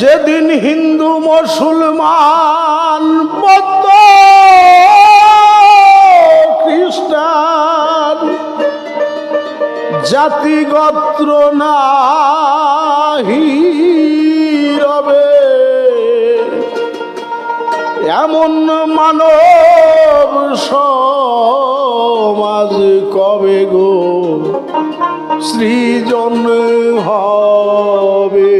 যেদিন হিন্দু মুসলমান বৌদ্ধ খ্রিস্টান জাতিগত্র নাহি রবে। এমন মানব সমাজ কবে গো? সৃজন হবে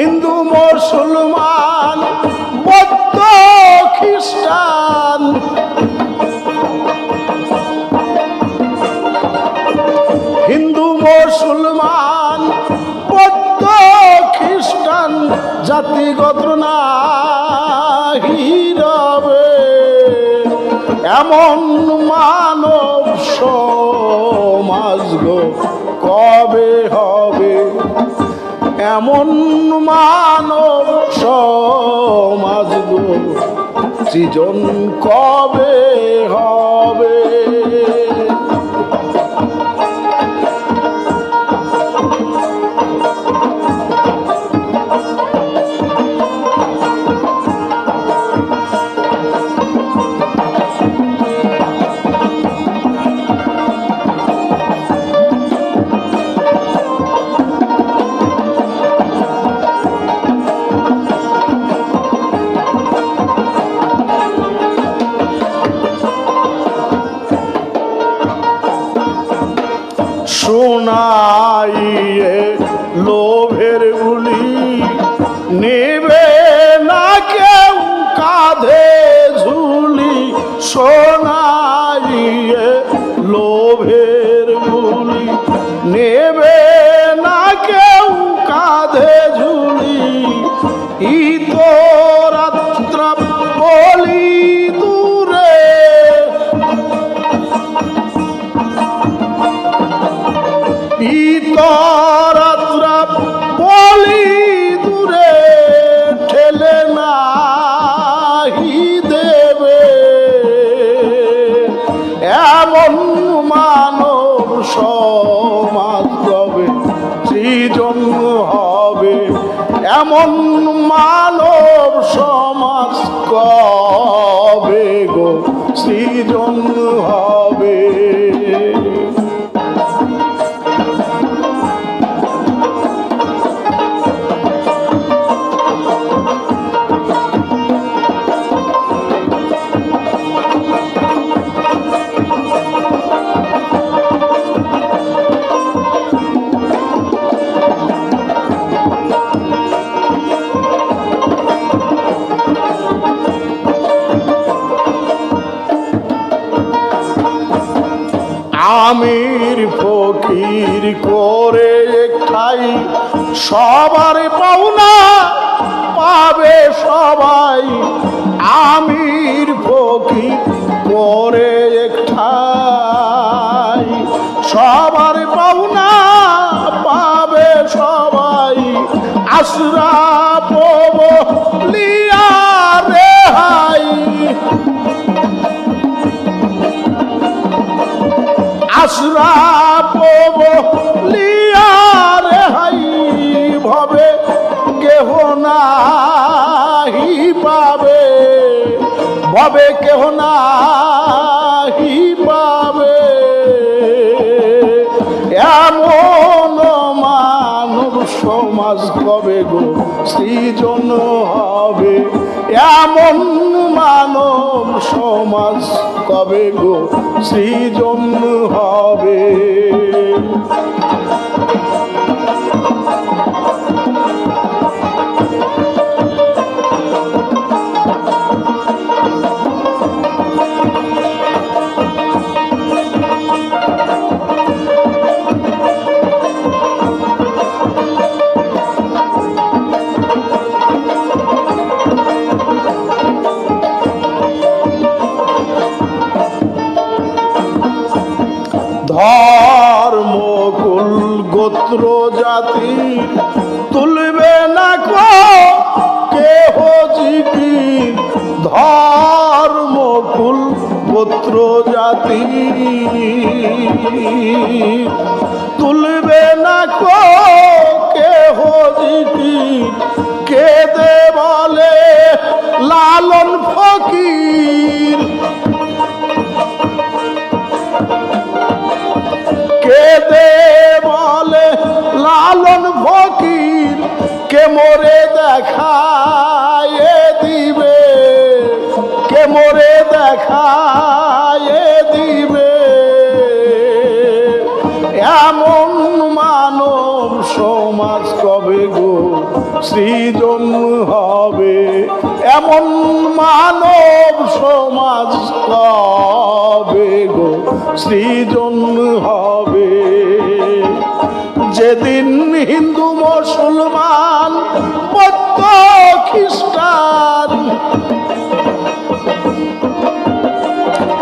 হিন্দু মুসলমান বৌদ্ধ খ্রিস্টান। হিন্দু মুসলমান বৌদ্ধ খ্রিস্টান জাতিগত নাহি রবে। এমন এমন মানব সমাজ সৃজন কবে হবে? শোনাইয়ে লোভের গুলি নেবে না কেউ কাঁধে ঝুলি। শোনাইয়ে লোভের গুলি নেবে না কেউ কাঁধে ঝুলি। ইতো এমন মানব সমাজ কবে সৃজন হবে। এমন মানব সমাজ কবে গো? সৃজন আমির ফকির করে একটাই, সবার পাওনা পাবে সবাই। আমির ফকির করে একটাই, সবার পাওনা পাবে সবাই। আশরা আশরাপ লিয়ার হাই ভবে, কেহ নাহি পাবে। ভবে, কেহ নাহি পাবে। এমন মানব সমাজ কবে গো? সৃজন হবে। এমন মানব সমাজ কবে গো সৃজন হবে? গোত্র জাতি তুলবে না কো কেহ জিকি ধর্ম কুল গোত্র জাতি। তুলবে না কো কেহ জিকি কেদে বলে লালন ফকির। ফকির কে মোরে দেখায় দিবে? কে মোরে দেখায় দিবে? এমন মানব সমাজ কবে গো সৃজন হবে? এমন মানব সমাজ কবে গো সৃজন হবে? যেদিন হিন্দু মুসলমান খ্রিস্টান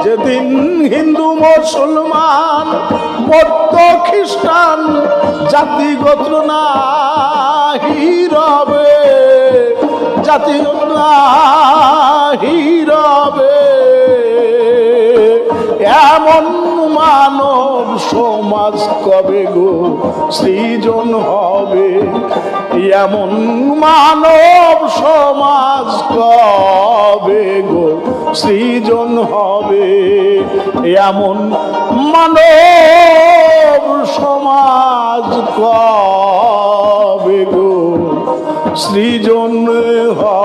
যেদিন হিন্দু মুসলমান বৌদ্ধ খ্রিস্টান জাতিগত নাহি রবে জাতিগত নাহি রবে। এমন মানব সমাজ কবে গো সৃজন হবে? এমন মানব সমাজ কবে গো সৃজন হবে? এমন মানব সমাজ কবে গো সৃজন হবে